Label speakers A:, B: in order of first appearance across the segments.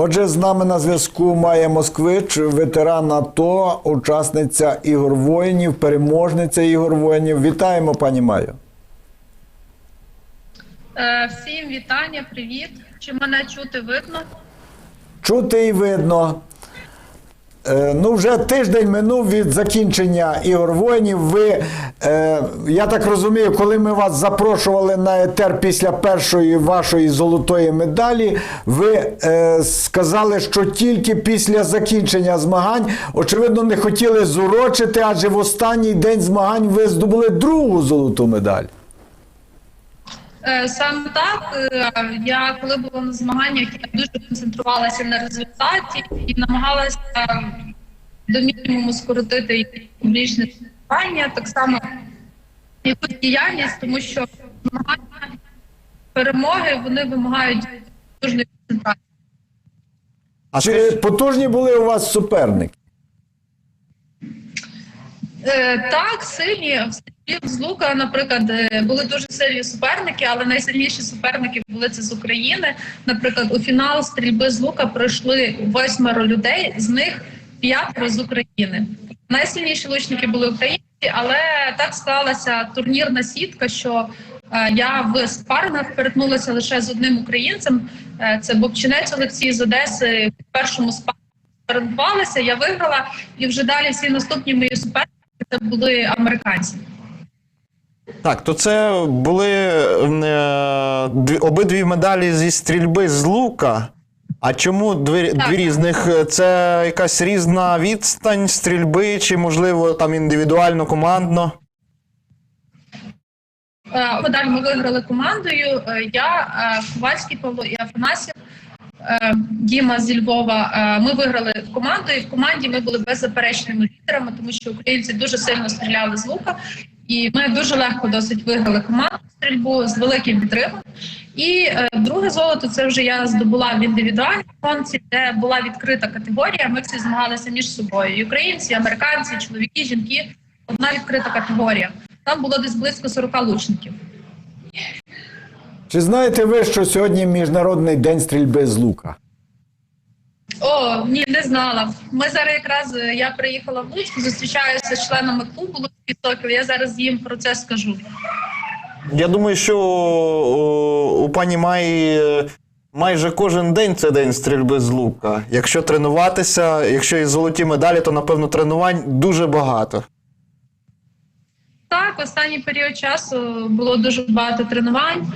A: Отже, з нами на зв'язку має Москвич, ветеран АТО, учасниця ігор воїнів, переможниця ігор воїнів. Вітаємо, пані Майо.
B: Е, Всім вітання, привіт. Чи мене чути видно?
A: Чути і видно. Е, ну, вже тиждень минув від закінчення ігор воїнів. Ви, е, я так розумію, коли ми вас запрошували на етер після першої вашої золотої медалі, ви е, сказали, що тільки після закінчення змагань, очевидно, не хотіли зурочити, адже в останній день змагань ви здобули другу золоту медаль.
B: Е, Саме так, е, я коли була на змаганнях, я дуже концентрувалася на результаті і намагалася до мінімуму скоротити публічне спілкування, так само якусь діяльність, тому що змагання перемоги вони вимагають дуже концентрації.
C: А
A: Чи потужні були у вас суперники?
B: Е, Так, сильні з лука, наприклад, е, були дуже сильні суперники, але найсильніші суперники були це з України. Наприклад, у фінал стрільби з лука пройшли восьмеро людей, з них п'ятеро з України. Найсильніші лучники були українці, але так склалася турнірна сітка, що е, я в спаринах перетнулася лише з одним українцем. Е, Це Бобчинець Олексій з Одеси. В першому перебувалася, я виграла, і вже далі всі наступні мої суперники це були американці.
C: Так, то це були е, дві, обидві медалі зі стрільби з лука. А чому дві, дві різних? Це якась різна відстань стрільби, чи, можливо, там індивідуально, командно?
B: Е, Медаль ми виграли командою. Е, Я, е, Ковальський Павло і Афанасів, е, Діма зі Львова. Е, Ми виграли командою. В команді ми були беззаперечними лідерами, тому що українці дуже сильно стріляли з лука, і ми дуже легко досить виграли команду стрільбу з великим відривом. І е, друге золото це вже я здобула в індивідуальній гонці, де була відкрита категорія. Ми всі змагалися між собою. І українці, і американці, чоловіки, жінки. Одна відкрита категорія. Там було десь близько 40 лучників.
A: Чи знаєте ви, що сьогодні Міжнародний день стрільби з лука?
B: О, ні, не знала. Ми зараз якраз е, я приїхала в Луцьк, зустрічаюся з членами клубу Луцький Сокіл. Я зараз їм про це скажу.
C: Я думаю, що у пані Майї е, майже кожен день це день стрільби з лука. Якщо тренуватися, якщо і золоті медалі, то напевно тренувань дуже багато.
B: Так, останній період часу було дуже багато тренувань.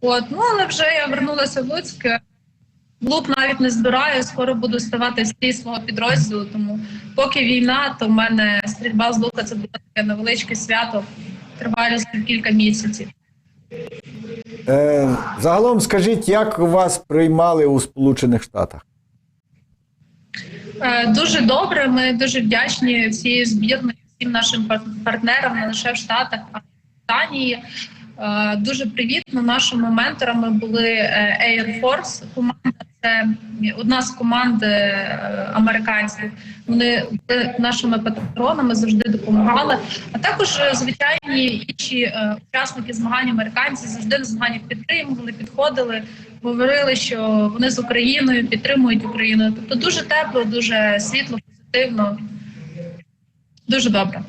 B: От, ну але вже я вернулася в Луцьк. В Лук навіть не збираю, скоро буду ставати в стій свого підрозділу. Тому поки війна, то в мене стрільба з лука це буде таке невеличке свято, тривалістю кілька місяців.
A: Е, загалом скажіть, як вас приймали у Сполучених Штатах?
B: Е, Дуже добре. Ми дуже вдячні всією збірною, всім нашим партнерам не лише в Штатах, а й в Данії. Е, Дуже привітно. Нашими менторами були е, Air Force. Команда це одна з команд е, американських. Вони нашими патронами завжди допомагали. А також е, звичайні інші е, учасники змагань американці завжди на змаганнях підтримували, підходили, говорили, що вони з Україною підтримують Україну. Тобто дуже тепло, дуже світло, позитивно, дуже добре.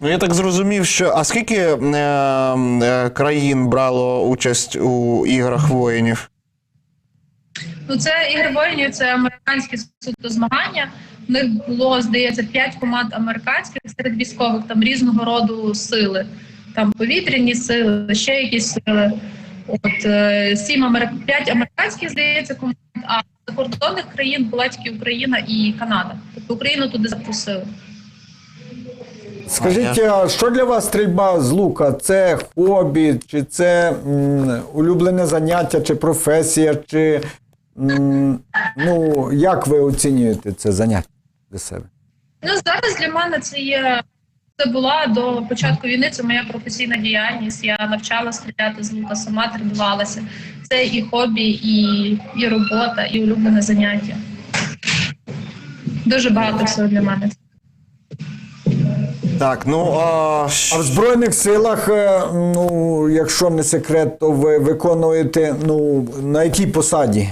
C: Ну, я так зрозумів, що. А скільки е, е, країн брало участь у іграх воїнів?
B: Ну, це ігри воїнів, це американські суто змагання. В них було, здається, п'ять команд американських серед військових, там різного роду сили. Там повітряні сили, ще якісь сили. От е, сім амер... п'ять американських, здається, команд, а закордонних країн була тільки Україна і Канада. Тобто Україну туди запросили.
A: Скажіть, а що для вас стрільба з лука? Це хобі, чи це м, улюблене заняття, чи професія, чи ну, як ви оцінюєте це заняття для себе?
B: Ну зараз для мене це є. Це була до початку війни. Це моя професійна діяльність. Я навчала стріляти з лука, сама тренувалася. Це і хобі, і, і робота, і улюблене заняття. Дуже багато всього для мене.
C: Так, ну а
A: А в Збройних силах, е, ну, якщо не секрет, то ви виконуєте ну, на якій посаді?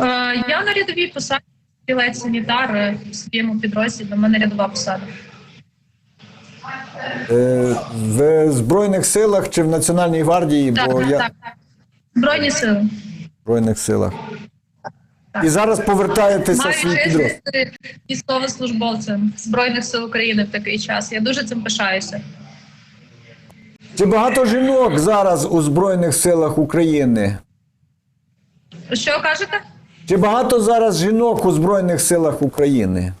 B: Е, я на рядовій посаді стрілець санітар в своєму підрозділі. У мене рядова посада.
A: Е, в Збройних силах чи в Національній гвардії,
B: Так,
A: бо
B: так,
A: я
B: так. Збройні сили.
A: в Збройних силах.
B: Так.
A: І зараз повертаєтеся
B: Маю
A: свій підрозділ.
B: військовослужбовцем Збройних сил України в такий час. Я дуже цим пишаюся.
A: Чи багато жінок зараз у Збройних силах України?
B: Що кажете?
A: Чи багато зараз жінок у Збройних силах України?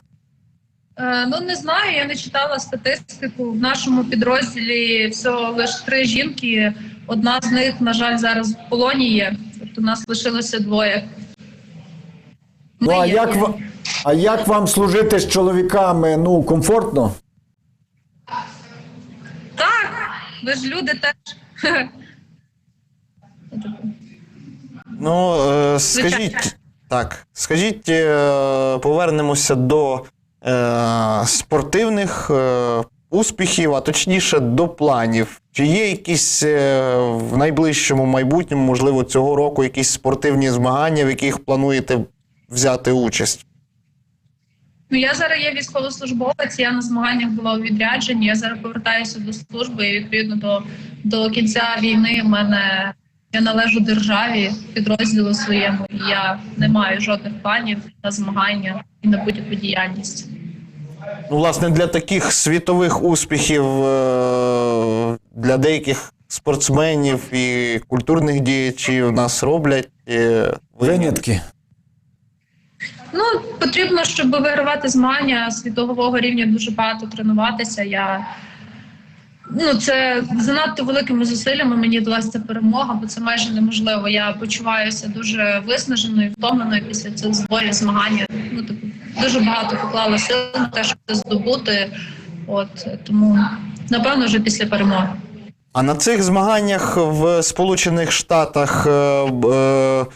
B: Е, ну не знаю, я не читала статистику. В нашому підрозділі всього лише три жінки. Одна з них, на жаль, зараз в полоні є. Тобто нас лишилося двоє.
A: Ну а
B: є.
A: як, ва- а як вам служити з чоловіками? Ну, комфортно?
B: Так, ви ж люди теж.
C: Ну, е, скажіть. Так, скажіть, е, повернемося до е, спортивних е, успіхів, а точніше до планів. Чи є якісь е, в найближчому майбутньому, можливо, цього року якісь спортивні змагання, в яких плануєте взяти участь?
B: Ну я зараз є військовослужбовець. Я на змаганнях була у відрядженні. Я зараз повертаюся до служби. І відповідно до, до кінця війни в мене я належу державі, підрозділу своєму. І я не маю жодних планів на змагання і на будь-яку діяльність.
C: Ну, власне, для таких світових успіхів е, для деяких спортсменів і культурних діячів нас роблять е,
A: Винятки.
B: Ну потрібно, щоб вигравати змагання світового рівня, дуже багато тренуватися. Я ну це занадто великими зусиллями мені вдалася перемога, бо це майже неможливо. Я почуваюся дуже виснаженою, втомленою після цих зборів змагання. Ну типу, дуже багато поклала сил на те, щоб це здобути. От тому напевно вже після перемоги.
C: А на цих змаганнях в Сполучених Штатах е, е,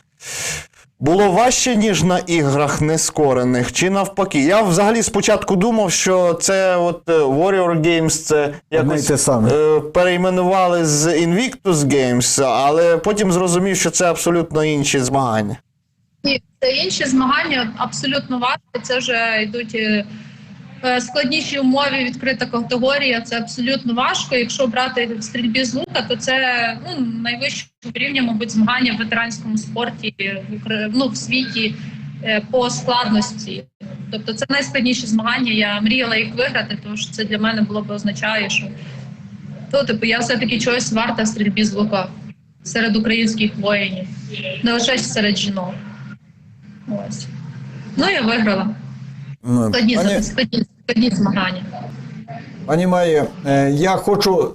C: було важче, ніж на іграх нескорених, чи навпаки? Я взагалі спочатку думав, що це от е, Warrior Games, це якось
A: те саме.
C: е, перейменували з Invictus Games, але потім зрозумів, що це абсолютно інші змагання.
B: Ні, це інші змагання абсолютно важко. Це вже йдуть е, складніші умови, відкрита категорія. Це абсолютно важко. Якщо брати в стрільбі з лука, то це ну найвищого рівня, мабуть, змагання в ветеранському спорті в ну, в світі е, по складності. Тобто це найскладніші змагання. Я мріяла їх виграти, тому що це для мене було б означає, що то, типу, я все-таки чогось варта в стрільбі з лука серед українських воїнів, не лише серед жінок. Ось. Ну, я виграла.
A: Ну,
B: Складні,
A: Пані,
B: складні, складні змагання.
A: пані Майє, е, я хочу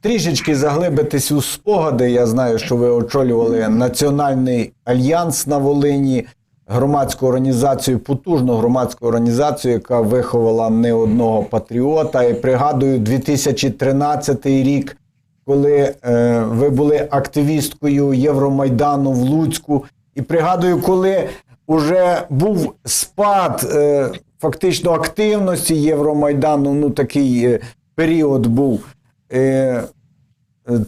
A: трішечки заглибитись у спогади. Я знаю, що ви очолювали Національний альянс на Волині, громадську організацію, потужну громадську організацію, яка виховала не одного патріота. І пригадую 2013 рік, коли е, ви були активісткою Євромайдану в Луцьку. І пригадую, коли вже був спад е, фактично активності Євромайдану, ну такий е, період був. Е,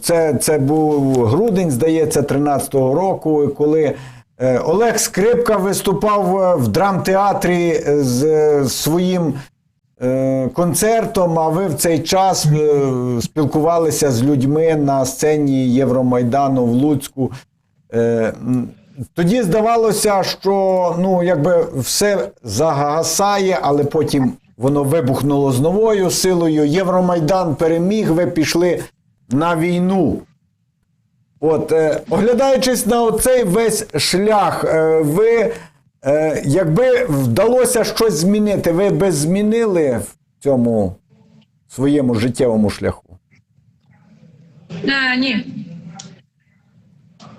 A: це, це був грудень, здається, 13-го року, коли е, Олег Скрипка виступав е, в драмтеатрі е, з е, своїм е, концертом, а ви в цей час спілкувалися з людьми на сцені Євромайдану в Луцьку. Е, Тоді здавалося, що ну, якби все загасає, але потім воно вибухнуло з новою силою. Євромайдан переміг, ви пішли на війну. От, е, оглядаючись на оцей весь шлях, е, ви, е, якби вдалося щось змінити, ви би змінили в цьому своєму життєвому шляху?
B: А, ні.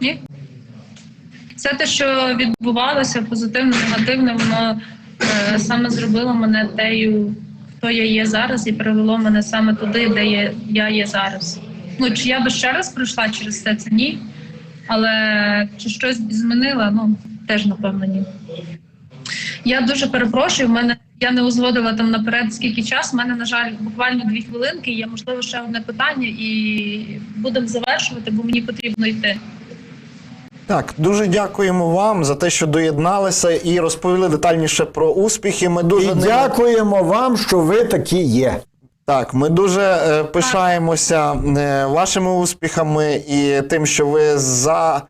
B: Ні. Все те, що відбувалося, позитивне, негативне, воно е, саме зробило мене тею, хто я є зараз, і привело мене саме туди, де є, я є зараз. Ну, чи я би ще раз пройшла через це, це ні. Але чи щось змінила, ну теж напевно ні. Я дуже перепрошую. В мене я не узгодила там наперед скільки часу. У мене, на жаль, буквально дві хвилинки. Є можливо ще одне питання, і будемо завершувати, бо мені потрібно йти.
C: Так, дуже дякуємо вам за те, що доєдналися і розповіли детальніше про успіхи. Ми дуже
A: І
C: ними-
A: дякуємо вам, що ви такі є.
C: Так, ми дуже е, пишаємося е, вашими успіхами і тим, що ви за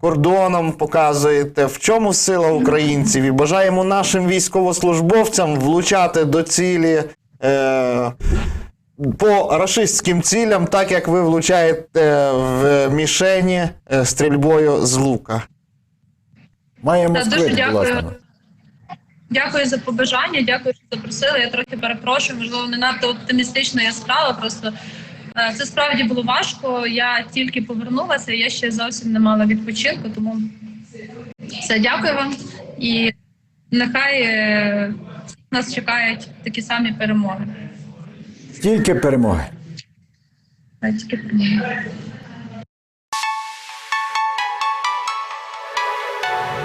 C: кордоном показуєте, в чому сила українців, і бажаємо нашим військовослужбовцям влучати до цілі. Е, по рашистським цілям, так як ви влучаєте в мішені е, стрільбою з лука.
A: Маємо
B: Та, дуже дякую. Дякую за побажання, дякую, що запросили. Я трохи перепрошую, можливо, не надто оптимістично яскраво. Просто е, це справді було важко. Я тільки повернулася, я ще зовсім не мала відпочинку, тому все, дякую вам. І нехай е, нас чекають такі самі перемоги.
A: Тільки перемоги.
B: Тільки перемоги.